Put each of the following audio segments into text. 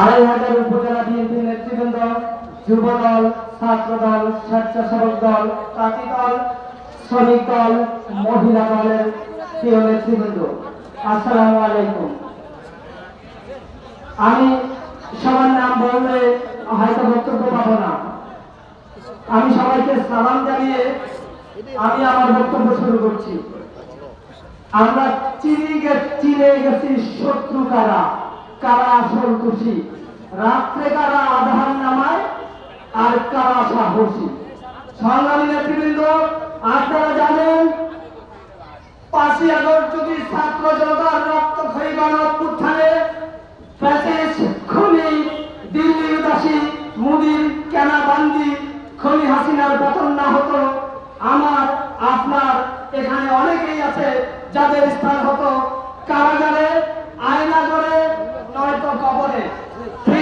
আড়াই হাজার উপজেলা বিএনপি নেতৃবৃন্দ যুব দল ছাত্র দল স্বেচ্ছাসেবক দল, তাঁতি দল, শ্রমিক দল, মহিলা দলের প্রিয় নেতৃবৃন্দ। আসসালামু আলাইকুম। আমি সবার নাম বললে হয়তো বক্তব্য পাবো না। আমি সবাইকে সালাম জানিয়ে আমি আমার বক্তব্য শুরু করছি। আমরা চিনি চিনে গেছি শত্রু কারা? কারা আসল খুশি রাত্রে কারা আধার নামায় আর কারা সাহসী। সংগ্রামী নেতৃবৃন্দ, আপনারা জানেন, পাঁচই আগস্ট যদি ছাত্র জনতার রক্ত ক্ষয়ী খুনি উদাসী মুদির খনি হাসিনার পতন না হতো, আমার, আপনার এখানে অনেকেই আছে যাদের স্থান হতো কারাগারে আয়না করে নয়তো কবরে ঠিক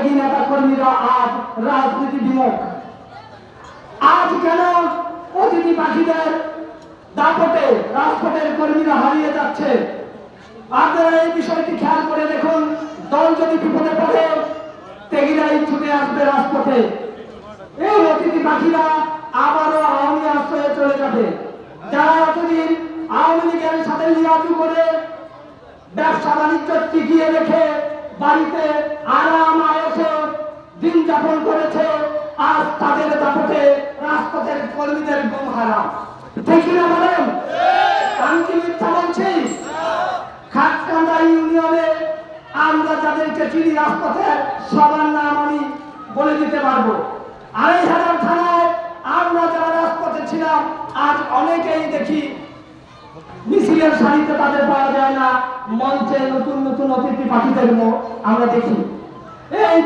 ত্যাগী নেতা কর্মীরা আজ রাজনীতি বিমুখ। আজ কেন অতিথি পাখিদের দাপটে রাজপথের কর্মীরা হারিয়ে যাচ্ছে? আপনারা এই বিষয়টি খেয়াল করে দেখুন। দল যদি বিপদে পড়ে, তেগিরাই ছুটে আসবে রাজপথে। এই অতিথি পাখিরা আবারও আওয়ামী আশ্রয়ে চলে যাবে। যারা এতদিন আওয়ামী লীগের সাথে লিয়াজু করে ব্যবসা বাণিজ্য টিকিয়ে রেখে বাড়িতে আরাম আয়সে দিন যাপন করেছে। আজ তাদের দাপটে রাজপথের কর্মীদের গুম হারাম। ঠিক না বলেন? আমি কি মিথ্যা বলছি? খাটকান্দা ইউনিয়নে আমরা যাদেরকে চিনি রাজপথে সবার নাম আমি বলে দিতে পারব। আড়াই হাজার থানায় আমরা যারা রাজপথে ছিলাম আজ অনেকেই দেখি মিছিলের সারিতে তাদের পাওয়া যায়। না নতুন নতুন অতিথি পাখিদের মো- আমরা দেখি। এই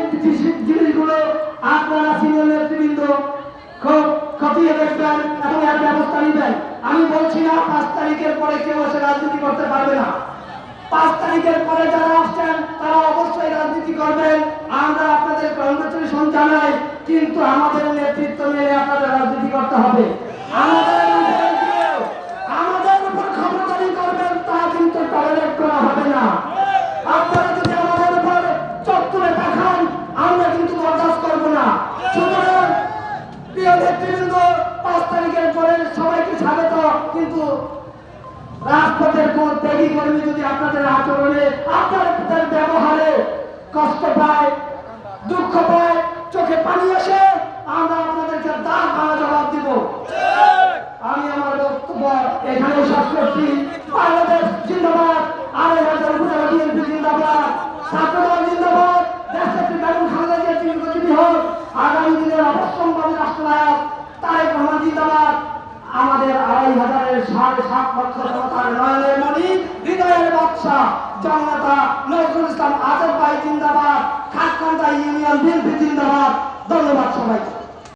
জিনিসগুলো আপনারা সিনিয়র নেতৃবৃন্দ খুব ব্যবস্থা আমি বলছি না, পাঁচ তারিখের পরে কেউ এসে রাজনীতি করতে পারবে না। পাঁচ তারিখের পরে যারা আসছেন, তারা অবশ্যই রাজনীতি করবেন। আমরা আপনাদের কংগ্রেচুলেশন জানাই, কিন্তু আমাদের নেতৃত্ব নিয়ে আপনাদের রাজনীতি করতে হবে। আমাদের নেতৃবৃন্দ, পাঁচ তারিখের পরে সবাইকে স্বাগত। কিন্তু রাজপথের কোন ত্যাগী কর্মী যদি আপনাদের আচরণে আপনাদের ব্যবহারে কষ্ট পায়, দুঃখ পায়, চোখে পানি আসে, আমরা আপনাদেরকে দাঁত ভাঙা জবাব দিব। আমি আমার বক্তব্য এখানে শেষ করছি। বাংলাদেশ জিন্দাবাদ, আড়াই হাজার উপজেলা বিএনপি জিন্দাবাদ, ছাত্রদল জিন্দাবাদ দেশনেত্রী বেগম খালেদা জিয়া চিরঞ্জীবী হোক। আগামী দিনের অবশ্যম্ভাবী ইউনিয়ন বিলপি জিন্দাবাদ। ধন্যবাদ সবাইকে।